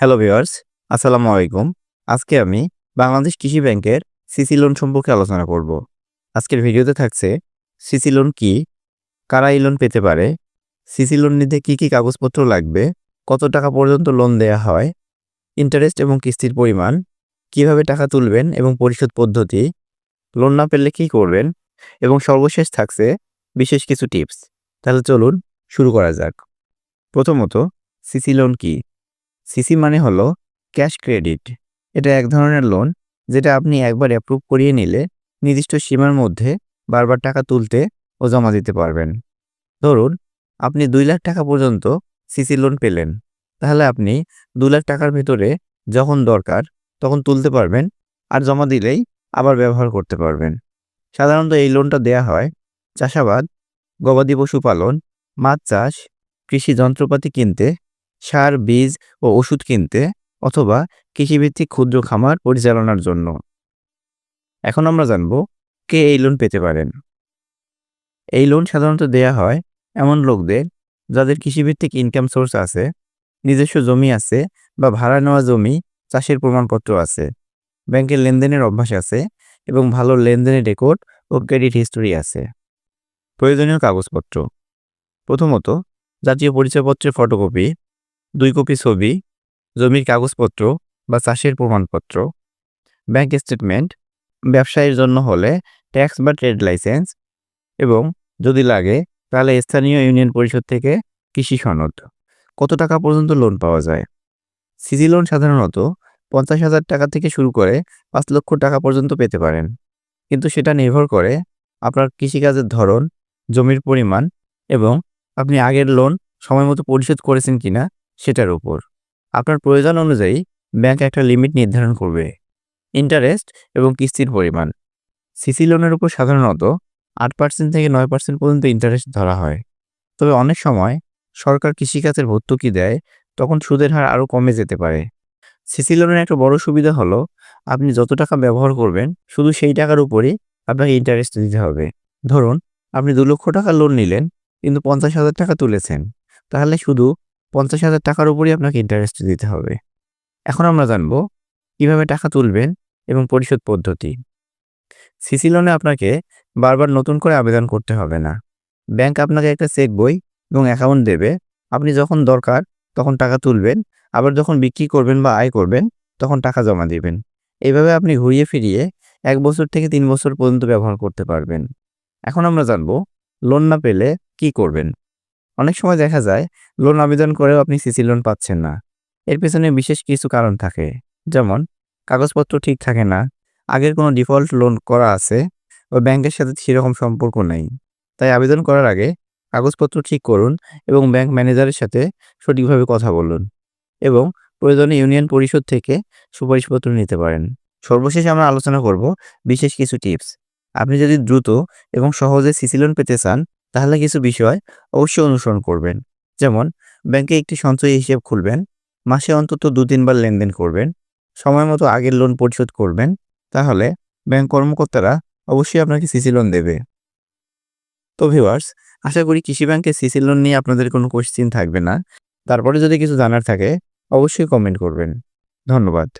Hello viewers আসসালামু আলাইকুম। আজকে আমি বাংলাদেশ কৃষি ব্যাংকের সিসি লোন সম্পর্কে আলোচনা করব। আজকের ভিডিওতে থাকছে সিসি লোন কি, কারা এই লোন পেতে পারে সিসি লোন নিতে কী কী কাগজপত্র লাগবে, কত টাকা পর্যন্ত লোন দেয়া হয় ইন্টারেস্ট এবং কিস্তির পরিমাণ, কীভাবে টাকা তুলবেন এবং পরিশোধ পদ্ধতি, লোন না পেলে কী করবেন, এবং সর্বশেষ থাকছে বিশেষ কিছু টিপস তাহলে চলুন শুরু করা যাক। প্রথমত সিসি লোন কি? সিসি মানে হলো ক্যাশ ক্রেডিট। এটা এক ধরনের লোন যেটা আপনি একবার অ্যাপ্রুভ করিয়ে নিলে নির্দিষ্ট সীমার মধ্যে বারবার টাকা তুলতে ও জমা দিতে পারবেন। ধরুন, আপনি দুই লাখ টাকা পর্যন্ত সিসি লোন পেলেন। তাহলে আপনি দু লাখ টাকার ভেতরে যখন দরকার তখন তুলতে পারবেন আর জমা দিলেই আবার ব্যবহার করতে পারবেন। সাধারণত এই লোনটা দেয়া হয় চাষাবাদ, গবাদি পশু পালন, মাছ চাষ, কৃষি যন্ত্রপাতি কিনতে সার, বীজ ও ওষুধ কিনতে অথবা কৃষিভিত্তিক ক্ষুদ্র খামার পরিচালনার জন্য। এখন আমরা জানব, কে এই লোন পেতে পারেন? এই লোন সাধারণত দেয়া হয় এমন লোকদের যাদের কৃষিভিত্তিক ইনকাম সোর্স আছে, নিজস্ব জমি আছে বা ভাড়া নেওয়া জমি, চাষের প্রমাণপত্র আছে, ব্যাংকের লেনদেনের অভ্যাস আছে এবং ভালো লেনদেনের রেকর্ড ও ক্রেডিট হিস্টোরি আছে। প্রয়োজনীয় কাগজপত্র। প্রথমত, জাতীয় পরিচয়পত্রের ফটোকপি দুই কপি ছবি, জমির কাগজপত্র বা চাষের প্রমাণপত্র ব্যাংক স্টেটমেন্ট ব্যবসায়ের জন্য হলে ট্যাক্স বা ট্রেড লাইসেন্স এবং যদি লাগে তাহলে স্থানীয় ইউনিয়ন পরিষদ থেকে কৃষি সনদ। কত টাকা পর্যন্ত লোন পাওয়া যায়? সিজি লোন সাধারণত পঞ্চাশ হাজার টাকা থেকে শুরু করে পাঁচ লক্ষ টাকা পর্যন্ত পেতে পারেন। কিন্তু সেটা নির্ভর করে আপনার কৃষিকাজের ধরন, জমির পরিমাণ এবং আপনি আগের লোন সময় মতো পরিশোধ করেছেন কিনা সেটার উপর। আপনার প্রয়োজন অনুযায়ী ব্যাংক একটা লিমিট নির্ধারণ করবে। ইন্টারেস্ট এবং কিস্তির পরিমাণ। সিসি লোনের উপর সাধারণত আট পার্সেন্ট থেকে নয় পার্সেন্ট পর্যন্ত ইন্টারেস্ট ধরা হয়। তবে অনেক সময় সরকার কৃষিকাজের ভর্তুকি দেয়, তখন সুদের হার আরও কমে যেতে পারে। সিসি লোনের একটা বড় সুবিধা হলো, আপনি যত টাকা ব্যবহার করবেন, শুধু সেই টাকার উপরই আপনাকে ইন্টারেস্ট দিতে হবে। ধরুন, আপনি দু লক্ষ টাকা লোন নিলেন, কিন্তু পঞ্চাশ হাজার টাকা তুলেছেন। তাহলে শুধু পঞ্চাশ হাজার টাকার উপরই আপনাকে ইন্টারেস্ট দিতে হবে। এখন আমরা জানব কীভাবে টাকা তুলবেন এবং পরিশোধ পদ্ধতি। সিসি লোনে আপনাকে বারবার নতুন করে আবেদন করতে হবে না। ব্যাংক আপনাকে একটা চেক বই এবং অ্যাকাউন্ট দেবে। আপনি যখন দরকার তখন টাকা তুলবেন, আবার যখন বিক্রি করবেন বা আয় করবেন তখন টাকা জমা দিবেন। এইভাবে আপনি ঘুরিয়ে ফিরিয়ে এক বছর থেকে তিন বছর পর্যন্ত ব্যবহার করতে পারবেন। এখন আমরা জানব লোন না পেলে কি করবেন? অনেক সময় দেখা যায় লোন আবেদন করেও আপনি সিসি লোন পাচ্ছেন না। এর পেছনে বিশেষ কিছু কারণ থাকে। যেমন, কাগজপত্র ঠিক থাকে না, আগের কোনো ডিফল্ট লোন করা আছে ও ব্যাংকের সাথে সেরকম সম্পর্ক নেই। তাই আবেদন করার আগে কাগজপত্র ঠিক করুন এবং ব্যাংক ম্যানেজারের সাথে সঠিকভাবে কথা বলুন এবং প্রয়োজনে ইউনিয়ন পরিষদ থেকে সুপারিশপত্র নিতে পারেন। সর্বশেষে আমরা আলোচনা করব বিশেষ কিছু টিপস। আপনি যদি দ্রুত এবং সহজে সিসি লোন পেতে চান তাহলে কিছু বিষয় অবশ্যই অনুসরণ করবেন। যেমন, ব্যাংকে একটি সঞ্চয়ী হিসেব খুলবেন, মাসে অন্তত দু তিনবার লেনদেন করবেন, সময় মতো আগের লোন পরিশোধ করবেন, তাহলে ব্যাংক কর্মকর্তারা অবশ্যই আপনাকে সিসি লোন দেবে। তো ভিউয়ার্স, আশা করি কৃষি ব্যাংকের সিসি লোন নিয়ে আপনাদের কোনো কোশ্চিন থাকবে না। তারপরে যদি কিছু জানার থাকে, অবশ্যই কমেন্ট করবেন। ধন্যবাদ।